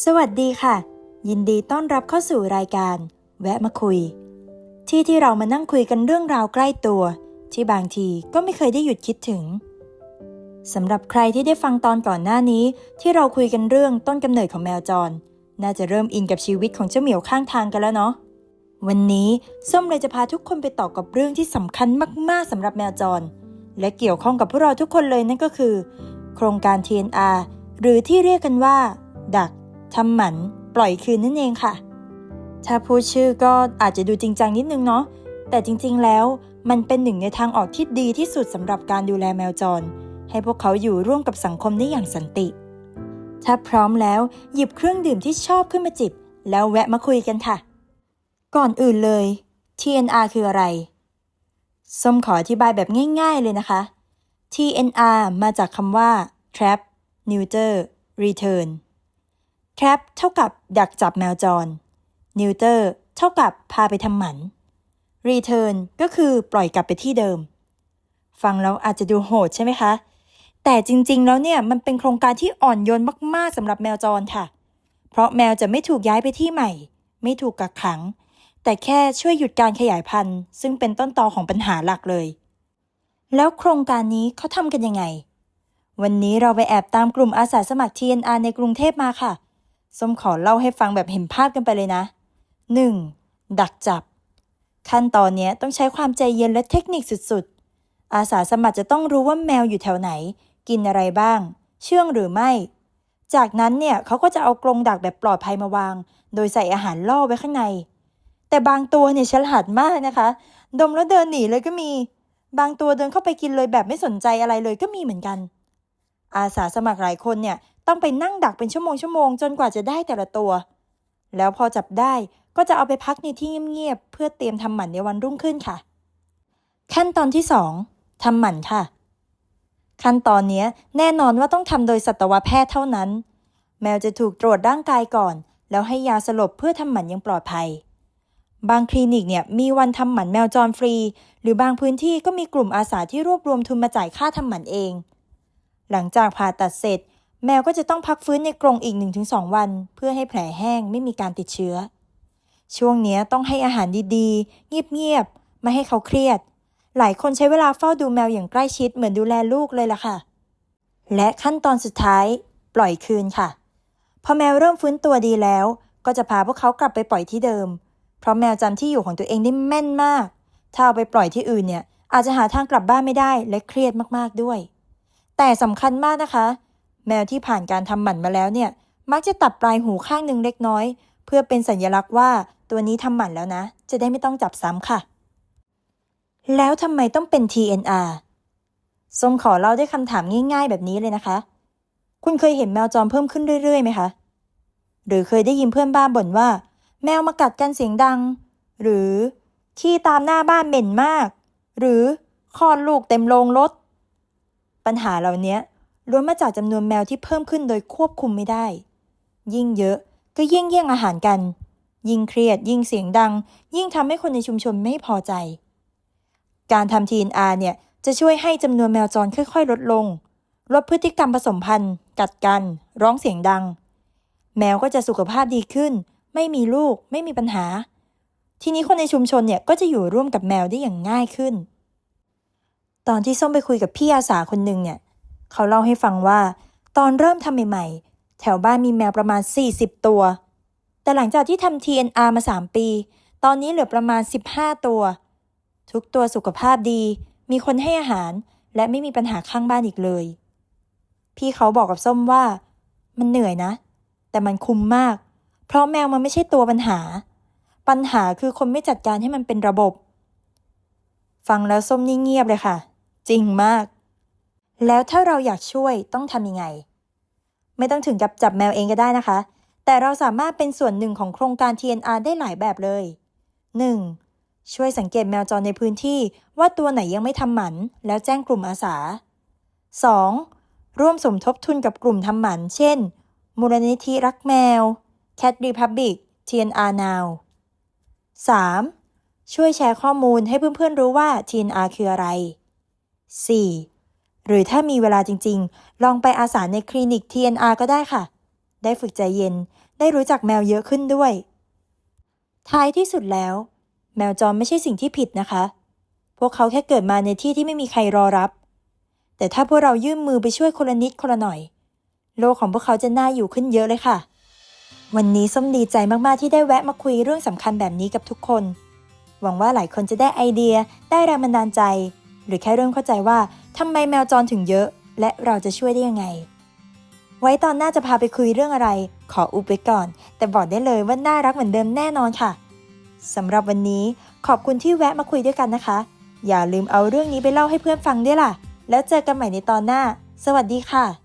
สวัสดีค่ะ ยินดีต้อนรับเข้าสู่รายการ แวะมาคุย ที่ที่เรามานั่งคุยกันเรื่องราวใกล้ตัว ที่บางทีก็ไม่เคยได้หยุดคิดถึงสำหรับใครที่ได้ฟังตอนก่อนหน้านี้ ที่เราคุยกันเรื่องต้นกำเนิดของแมวจร น่าจะเริ่มอินกับชีวิตของเจ้าเหมียวข้างทางกันแล้วเนาะวันนี้ส้มเลยจะพาทุกคนไปต่อกับเรื่องที่สำคัญมาก ๆสำหรับแมวจร และเกี่ยวข้องกับพวกเราทุกคนเลยนั่นก็คือ โครงการ TNR หรือที่เรียกกันว่า ดัก ทำหมัน ปล่อยคืนนั่นเองค่ะ ถ้าพูดชื่อก็อาจจะดูจริงจังนิดนึงเนาะ แต่จริงๆ แล้วมันเป็นหนึ่งในทางออกที่ดีที่สุดสำหรับการดูแลแมวจร ให้พวกเขาอยู่ร่วมกับสังคมได้อย่างสันติ ถ้าพร้อมแล้วหยิบเครื่องดื่มที่ชอบขึ้นมาจิบ แล้วแวะมาคุยกันค่ะ ก่อนอื่นเลย TNR คืออะไร ส้มขออธิบายแบบง่าย ๆ เลยนะคะ TNR มาจากคำว่า trap neuter return trap เท่ากับดักจับแมวจร neuter เท่ากับพาไปทำหมัน return ก็คือปล่อยกลับไปที่เดิม ฟังแล้วอาจจะดูโหดใช่ไหมคะ แต่จริงๆแล้วเนี่ยมันเป็นโครงการที่อ่อนโยนมากๆสำหรับแมวจรค่ะ เพราะแมวจะไม่ถูกย้ายไปที่ใหม่ ไม่ถูกกักขัง แต่แค่ช่วยหยุดการขยายพันธุ์ ซึ่งเป็นต้นตอของปัญหาหลักเลย แล้วโครงการนี้เขาทำกันยังไง วันนี้เราไปแอบตามกลุ่มอาสาสมัคร TNR ในกรุงเทพมาค่ะ ส้มขอเล่าให้ฟังแบบเห็นภาพกันไปเลยนะ 1. ดักจับ ขั้นตอนนี้ต้องใช้ความใจเย็นและเทคนิคสุดๆ อาสาสมัครจะต้องรู้ว่าแมวอยู่แถวไหน กินอะไรบ้าง เชื่องหรือไม่ จากนั้นเนี่ยเขาก็จะเอากรงดักแบบปลอดภัยมาวาง โดยใส่อาหารล่อไว้ข้างใน แต่บางตัวเนี่ยฉลาดมากนะคะ ดมแล้วเดินหนีเลยก็มี บางตัวเดินเข้าไปกินเลยแบบไม่สนใจอะไรเลยก็มีเหมือนกันอาสาสมัครหลายคนเนี่ยต้องไปนั่งดักเป็นชั่วโมงชั่วโมงจนกว่าจะได้แต่ละตัว แล้วพอจับได้ก็จะเอาไปพักในที่เงียบๆเพื่อเตรียมทำหมันในวันรุ่งขึ้นค่ะ ขั้นตอนที่ 2ทำหมันค่ะ ขั้นตอนนี้แน่นอนว่าต้องทำโดยสัตวแพทย์เท่านั้น แมวจะถูกตรวจร่างกายก่อน แล้วให้ยาสลบเพื่อทำหมันยังปลอดภัย บางคลินิกเนี่ยมีวันทำหมันแมวจรฟรี หรือบางพื้นที่ก็มีกลุ่มอาสาที่รวบรวมทุนมาจ่ายค่าทำหมันเอง หลังจากผ่าตัดเสร็จ แมวก็จะต้องพักฟื้นในกรงอีก 1-2 วัน เพื่อให้แผลแห้งไม่มีการติดเชื้อ ช่วงนี้ต้องให้อาหารดีๆ เงียบๆ ไม่ให้เขาเครียด หลายคนใช้เวลาเฝ้าดูแมวอย่างใกล้ชิดเหมือนดูแลลูกเลยล่ะค่ะ และขั้นตอนสุดท้าย ปล่อยคืนค่ะ พอแมวเริ่มฟื้นตัวดีแล้ว ก็จะพาพวกเขากลับไปปล่อยที่เดิม เพราะแมวจำที่อยู่ของตัวเองได้แม่นมาก ถ้าเอาไปปล่อยที่อื่นเนี่ยอาจจะหาทางกลับบ้านไม่ได้และเครียดมากๆด้วย แต่สำคัญมากนะคะ แมวที่ผ่านการทำหมันมาแล้วเนี่ย มักจะตัดปลายหูข้างหนึ่งเล็กน้อย เพื่อเป็นสัญลักษณ์ว่าตัวนี้ทำหมันแล้วนะ จะได้ไม่ต้องจับซ้ำค่ะ แล้วทำไมต้องเป็น TNR สมขอเล่าด้วยคำถามง่าย ๆ แบบนี้เลยนะคะ คุณเคยเห็นแมวจรเพิ่มขึ้นเรื่อยๆไหมคะ หรือเคยได้ยินเพื่อนบ้านบ่นว่า แมวมากัดกันเสียงดัง หรือขี้ตามหน้าบ้านเหม็นมาก หรือคลอดลูกเต็มโรงรถ ปัญหาเหล่านี้ ล้วนมาจากจำนวนแมวที่เพิ่มขึ้นโดยควบคุมไม่ได้ ยิ่งเยอะก็ยิ่งแย่งอาหารกัน ยิ่งเครียด ยิ่งเสียงดัง ยิ่งทำให้คนในชุมชนไม่พอใจ การทำ TNR เนี่ยจะช่วยให้จำนวนแมวจรค่อย ๆ ลดลง ลดพฤติกรรมผสมพันธุ์ กัดกัน ร้องเสียงดัง แมวก็จะสุขภาพดีขึ้น ไม่มีลูก ไม่มีปัญหา ทีนี้คนในชุมชนเนี่ยก็จะอยู่ร่วมกับแมวได้อย่างง่ายขึ้น ตอนที่ส้มไปคุยกับพี่อาสาคนหนึ่งเนี่ย เขาเล่าให้ฟังว่า ตอนเริ่มทำใหม่ๆ แถวบ้านมีแมวประมาณ 40 ตัว แต่หลังจากที่ทำ TNR มา 3 ปี ตอนนี้เหลือประมาณ 15 ตัว ทุกตัวสุขภาพดี มีคนให้อาหาร และไม่มีปัญหาข้างบ้านอีกเลย พี่เขาบอกกับส้มว่า มันเหนื่อยนะ แต่มันคุ้มมาก เพราะแมวมันไม่ใช่ตัวปัญหา ปัญหาคือคนไม่จัดการให้มันเป็นระบบ ฟังแล้วส้มนี่เงียบเลยค่ะ จริงมาก แล้วถ้าเราอยากช่วยต้องทำยังไง ไม่ต้องถึงกับจับแมวเองก็ได้นะคะ แต่เราสามารถเป็นส่วนหนึ่งของโครงการ TNR ได้หลายแบบเลย 1. ช่วยสังเกตแมวจรในพื้นที่ว่าตัวไหนยังไม่ทำหมัน แล้วแจ้งกลุ่มอาสา 2. ร่วมสมทบทุนกับกลุ่มทำหมัน เช่น มูลนิธิรักแมว Cat Republic TNR Now 3. ช่วยแชร์ข้อมูลให้เพื่อนๆรู้ว่า TNR คืออะไร 4. หรือถ้ามีเวลาจริงๆ ลองไปอาสาในคลินิก TNR ก็ได้ค่ะ ได้ฝึกใจเย็น ได้รู้จักแมวเยอะขึ้นด้วย ท้ายที่สุดแล้ว แมวจรไม่ใช่สิ่งที่ผิดนะคะ พวกเขาแค่เกิดมาในที่ที่ไม่มีใครรอรับ แต่ถ้าพวกเรายื่นมือไปช่วยคนละนิดคนละหน่อย โลกของพวกเขาจะน่าอยู่ขึ้นเยอะเลยค่ะ วันนี้ส้มดีใจมากๆที่ได้แวะมาคุยเรื่องสำคัญแบบนี้กับทุกคน หวังว่าหลายคนจะได้ไอเดีย ได้แรงบันดาลใจ หรือแค่เริ่มเข้าใจว่าทำไมแมวจรถึงเยอะ และเราจะช่วยได้ยังไง ไว้ตอนหน้าจะพาไปคุยเรื่องอะไร ขออุบไว้ก่อน แต่บอกได้เลยว่าน่ารักเหมือนเดิมแน่นอนค่ะสำหรับวันนี้ขอบคุณที่แวะมาคุยด้วยกันนะคะ อย่าลืมเอาเรื่องนี้ไปเล่าให้เพื่อนฟังด้วยล่ะ แล้วเจอกันใหม่ในตอนหน้า สวัสดีค่ะ